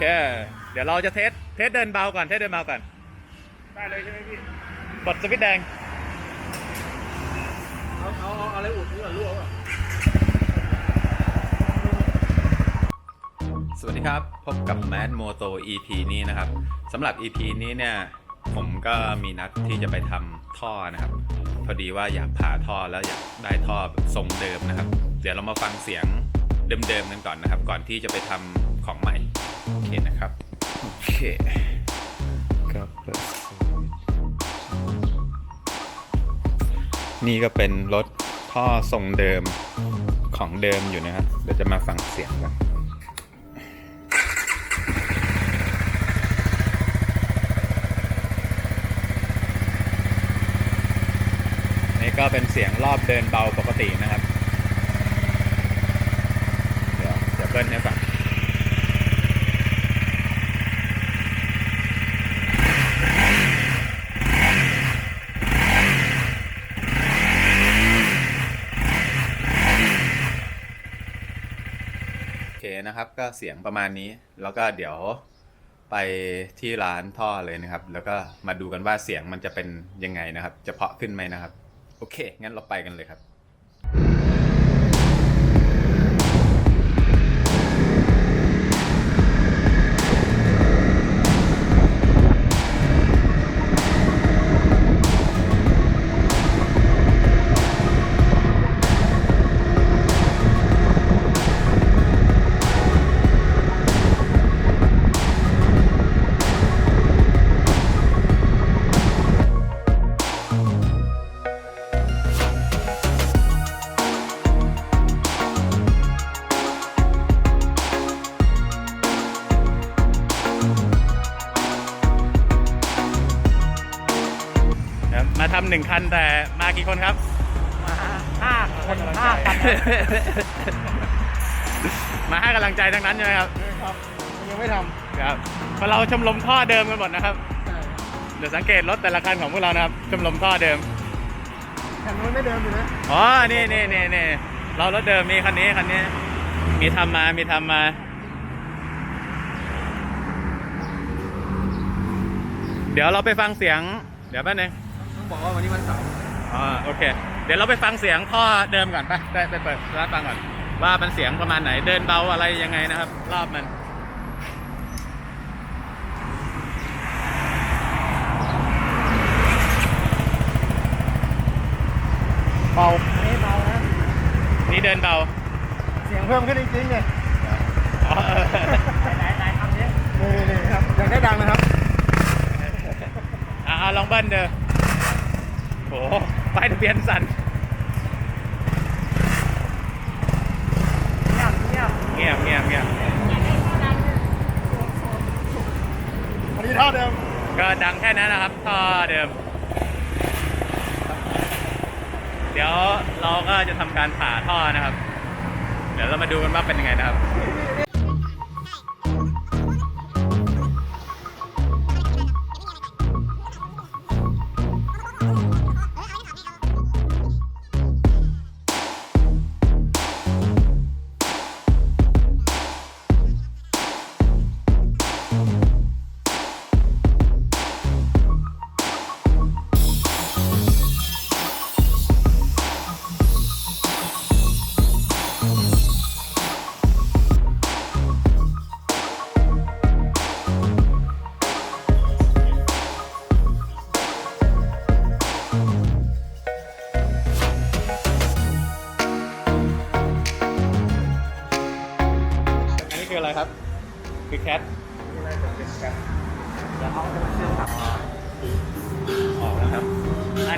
เค เดี๋ยวเราจะเทส เทสเดินเบาก่อน เทสเดินเบาก่อน ได้เลยใช่ไหมพี่กดสวิตช์แดง เอาเอาเอาอะไรอุดนี่ก่อนรั่วป่ะสวัสดีครับ พบกับ Mad Moto EP นี้นะครับสำหรับ EP นี้เนี่ย ผมก็มีนัดที่จะไปทำท่อนะครับ พอดีว่าอยากผ่าท่อแล้วอยากได้ท่อแบบทรงเดิมนะครับ เดี๋ยวเรามาฟังเสียงเดิมๆกันก่อนนะครับ ก่อนที่จะไปทำ ของใหม่ โอเคนะครับ โอเคก็เปิดนี่ก็เป็นรถท่อทรงเดิมของเดิมอยู่นะครับ เดี๋ยวจะมาฟังเสียงกันนี่ก็เป็นเสียงรอบเดินเบาปกตินะครับ เดี๋ยวจะเบิ้ลให้ฟัง นะครับ ก็เสียงประมาณนี้ แล้วก็เดี๋ยวไปที่ร้านท่อเลยนะครับ แล้วก็มาดูกันว่าเสียงมันจะเป็นยังไงนะครับ จะเพาะขึ้นไหมนะครับ โอเค งั้นเราไปกันเลยครับำหนึ่งคันแต่มากี่คนครับ มาห้าคนห้าคันมาให้กำลังใจทั้งนั้นใช่ไหมครับครับ ยังไม่ทครับเพราะเราชมรมท่อเดิมกันหมดนะครับำใช่เดี๋ยวสังเกตรถแต่ละคันของพวกเรานะครับ ชมรมท่อเดิมคันนู้นไม่เดิมอยู่นะอ๋อ นี่นี่นี่นี่เรารถเดิมมีคันนี้คันนี้ มีทำมา มีทำมาเดี๋ยวเราไปฟังเสียง เดี๋ยวแป๊บนึงต้อง บอกว่าวันนี้วันเสาร์อ่าโอเค เดี๋ยวเราไปฟังเสียงท่อเดิมก่อนไปไปไปเปิดรับฟังก่อน ว่ามันเสียงประมาณไหนเดินเบาอะไรยังไงนะครับ รอบมันเบาอันนี้เบานะนี่เดินเบา เสียงเพิ่มขึ้นจริงๆเนี่ยอ๋อเออไหนไหนทำนี้นี่นี่ครับอยากได้ดังนะครับอะเอาลองเบิ้ลเด้อโหป้ายทะเบียนสั่นเงียบเงียบเงียบเงียบเงียบอันนี้เท่าเดิม ก็ดังแค่นั้นนะครับท่อเดิม เดี๋ยวเราก็จะทำการผ่าท่อนะครับ เดี๋ยวเรามาดูกันว่าเป็นยังไงนะครับ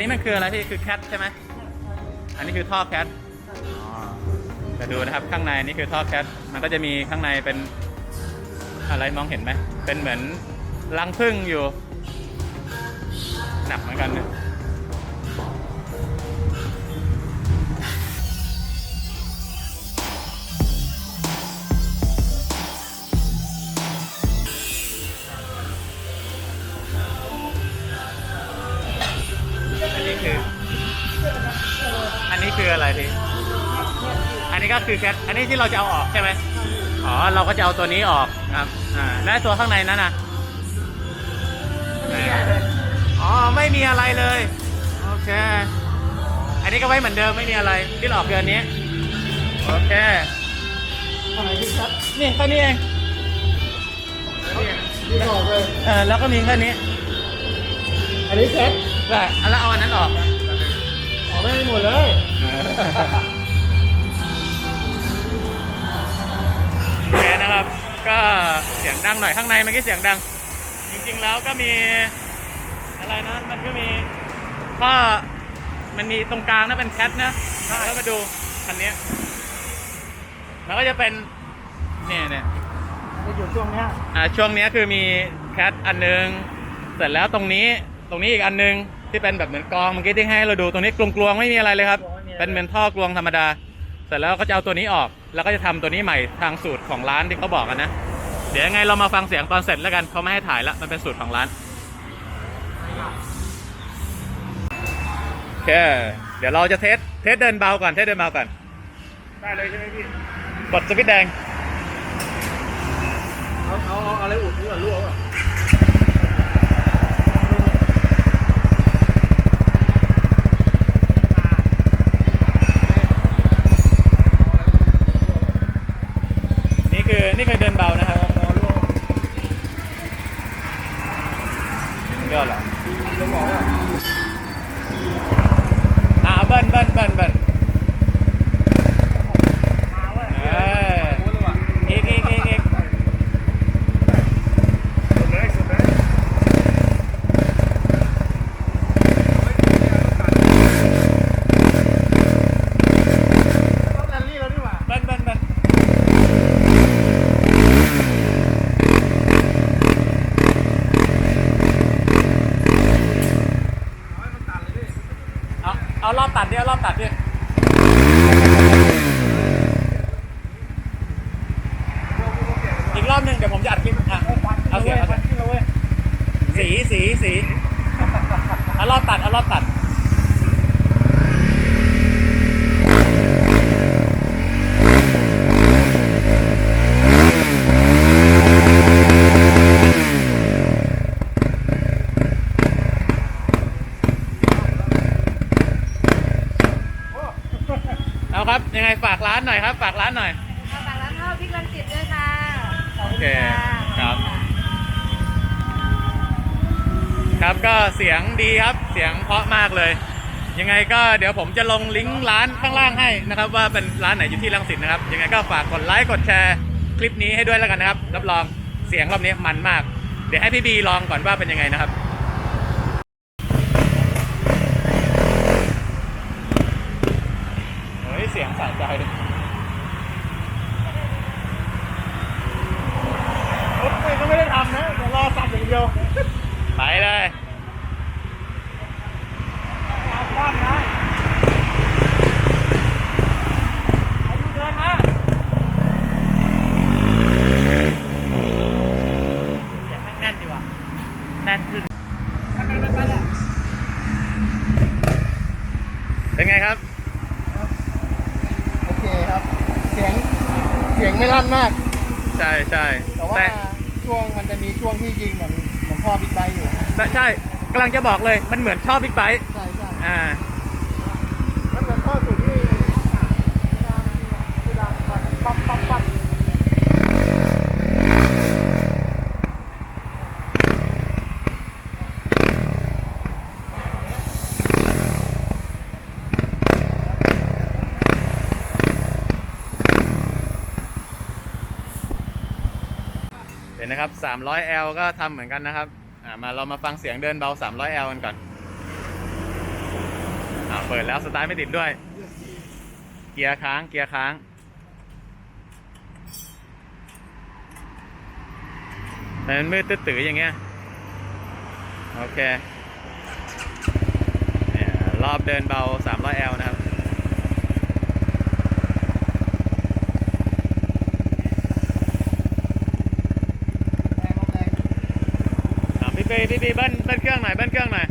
นนี้มันคืออะไรพี่คือแคทใช่ไหมอันนี้คือท่อแคทจะดูนะครับข้างในนี่คือท่อแคทมันก็จะมีข้างในเป็นอะไรมองเห็นไหมเป็นเหมือนรังผึ้งอยู่ หนักเหมือนกันนะ คืออะไรพี่อันนี้ก็คือแคทอันนี้ที่เราจะเอาออกใช่ไหมอ๋ออ๋อ เราก็จะเอาตัวนี้ออกครับ อ่า และตัวข้างในนั้นนะอ๋อ ไม่มีอะไรเลย โอเค อันนี้ก็ไว้เหมือนเดิมไม่มีอะไรที่ออกเดือนนี้ โอเคอะไรที่ชัดนี่แค่นี้เองที่บอกเลยเออแล้วก็มีแค่นี้ อันนี้แคทได้แล้วเอาอันนั้นออกออกไม่หมดเลย โอเคนะครับ ก็เสียงดังหน่อยข้างในเมื่อกี้เสียงดัง จริงๆแล้วก็มีอะไรนะมันก็มีก็มันมีตรงกลางนะเป็นแคทนะแล้วมาดูคันนี้แล้วก็จะเป็นเนี่ยเนี่ยจะอยู่ช่วงเนี้ยอ่าช่วงเนี้ยคือมีแคทอันหนึง เสร็จแล้วตรงนี้ตรงนี้อีกอันหนึงที่เป็นแบบเหมือนกองเมื่อกี้ที่ให้เราดูตรงนี้กลวงๆไม่มีอะไรเลยครับ เป็นเหมือนท่อกลวงธรรมดาเสร็จแล้วก็จะเอาตัวนี้ออก แล้วก็จะทำตัวนี้ใหม่ทางสูตรของร้านที่เขาบอกกันนะ เดี๋ยวยังไงเรามาฟังเสียงตอนเสร็จแล้วกันเขาไม่ให้ถ่ายละมันเป็นสูตรของร้านโอเคเดี๋ยวเราจะเทสเทสเดินเบาก่อนเทสเดินเบาก่อนได้เลยใช่ไหมพี่กดสวิตช์แดงเอาเอาเอาอะไรอุดนี่ก่อนลวกอะ นี่คือนี่คือเดินเบานะครับเดี๋ยวเหรอ จะบอกว่า อ่าเบิ้ลเบิ้ลเบิ้ลเบิ้ล มาเว้ย เออ โอ้ยว่ะ อีกอีกอีกอีก สุดเลยสุดเลยต้องแรลลี่แล้วนี่หว่า เบิ้ลเบิ้ลเบิ้ลเอาเอารอบ ตัดดิเอารอบตัดดิอีกรอบหนึ่งเดี๋ยวผมจะอัดคลิปอะเอาเสียงเอาเสียงที่เราเว้ยสีสีสีเอารอบตัดเอารอบตัด เอาครับ ยังไงฝากร้านหน่อยครับ ฝากร้านหน่อย ฝากร้านข้าวพริกลังจิตด้วยค่ะโอเคครับ ครับก็เสียงดีครับ เสียงเพราะมากเลย ยังไงก็เดี๋ยวผมจะลงลิงก์ร้านข้างล่างให้นะครับ ว่าเป็นร้านไหนอยู่ที่รังสิตนะครับ ยังไงก็ฝากกดไลค์กดแชร์คลิปนี้ให้ด้วยแล้วกันนะครับ รับรองเสียงรอบนี้มันมาก เดี๋ยวให้พี่บีลองก่อนว่าเป็นยังไงนะครับ เฮ้ยเสียงสะใจรถก็ไม่ได้ทำนะเดี๋ยวรอสับอย่างเดียวไปเลยตามบ้านนะอายุเดินมาเสียงแน่นดีกว่าแน่นขึ้นไปไปไปไปแหละเป็นไงครับ โอเคครับ เสียง เสียงไม่ลั่นมาก ใช่ใช่แต่ว่าช่วงมันจะมีช่วงที่ยิงเหมือนเหมือนพ่อบิ๊กไบค์อยู่แต่ใช่กำลังจะบอกเลยมันเหมือนชอบบิ๊กไบค์ใช่ใช่อ่า มันเหมือนพ่อสุดที่ที่ดังปั๊บปั๊บปั๊บ เห็ นะครับ 300L ก็ทำเหมือนกันนะครับามาเรามาฟังเสียงเดินเบา 300L กันก่อนอาเปิดแล้วสตาร์ทไม่ติดด้วย เกียร์ค้าง เกียร์ค้าง แต่มันมืดตื้อๆอย่างเงี้ย โอเค รอบเดินเบา 300L นะครับ แรงแรง อ่า พี่ปีพี่ปีเบิ้ลเบิ้ลเครื่องหน่อยเบิ้ลเครื่องหน่อย